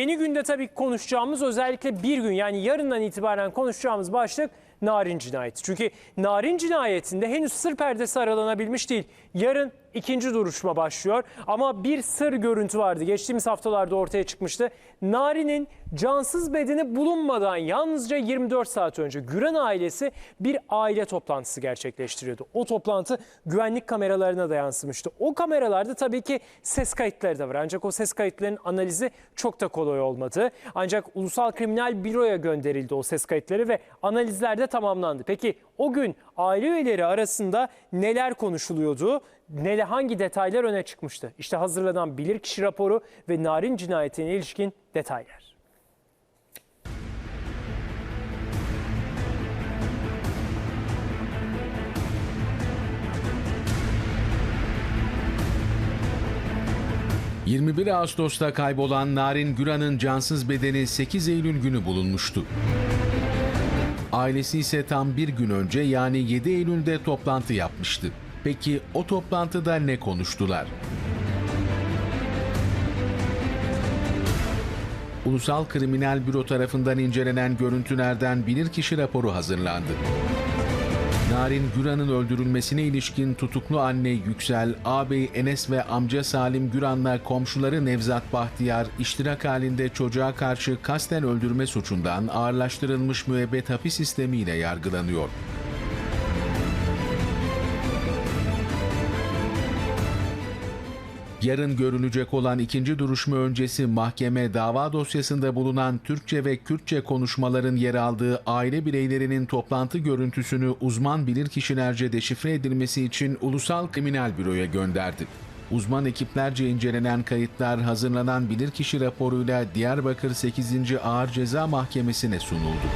Yeni günde tabii konuşacağımız özellikle bir gün yani yarından itibaren konuşacağımız başlık narin cinayeti. Çünkü narin cinayetinde henüz sır perdesi aralanabilmiş değil. Yarın ikinci duruşma başlıyor ama bir sır görüntü vardı. Geçtiğimiz haftalarda ortaya çıkmıştı. Narin'in cansız bedeni bulunmadan yalnızca 24 saat önce Güran ailesi bir aile toplantısı gerçekleştiriyordu. O toplantı güvenlik kameralarına da yansımıştı. O kameralarda tabii ki ses kayıtları da var. Ancak o ses kayıtlarının analizi çok da kolay olmadı. Ancak Ulusal Kriminal Büro'ya gönderildi o ses kayıtları ve analizler de tamamlandı. Peki o gün aile üyeleri arasında neler konuşuluyordu? Ne, hangi detaylar öne çıkmıştı? İşte hazırlanan bilirkişi raporu ve narin cinayetine ilişkin detaylar. – 21 Ağustos'ta kaybolan Narin Güran'ın cansız bedeni 8 Eylül günü bulunmuştu. Ailesi ise tam bir gün önce yani 7 Eylül'de toplantı yapmıştı. Peki o toplantıda ne konuştular? Ulusal Kriminal Büro tarafından incelenen görüntülerden bilirkişi raporu hazırlandı. Narin Güran'ın öldürülmesine ilişkin tutuklu anne Yüksel, ağabey Enes ve amca Salim Güran'la komşuları Nevzat Bahtiyar, iştirak halinde çocuğa karşı kasten öldürme suçundan ağırlaştırılmış müebbet hapis sistemiyle yargılanıyor. Yarın görülecek olan ikinci duruşma öncesi mahkeme dava dosyasında bulunan Türkçe ve Kürtçe konuşmaların yer aldığı aile bireylerinin toplantı görüntüsünü uzman bilirkişilerce deşifre edilmesi için Ulusal Kriminal Büro'ya gönderdi. Uzman ekiplerce incelenen kayıtlar hazırlanan bilirkişi raporuyla Diyarbakır 8. Ağır Ceza Mahkemesi'ne sunuldu.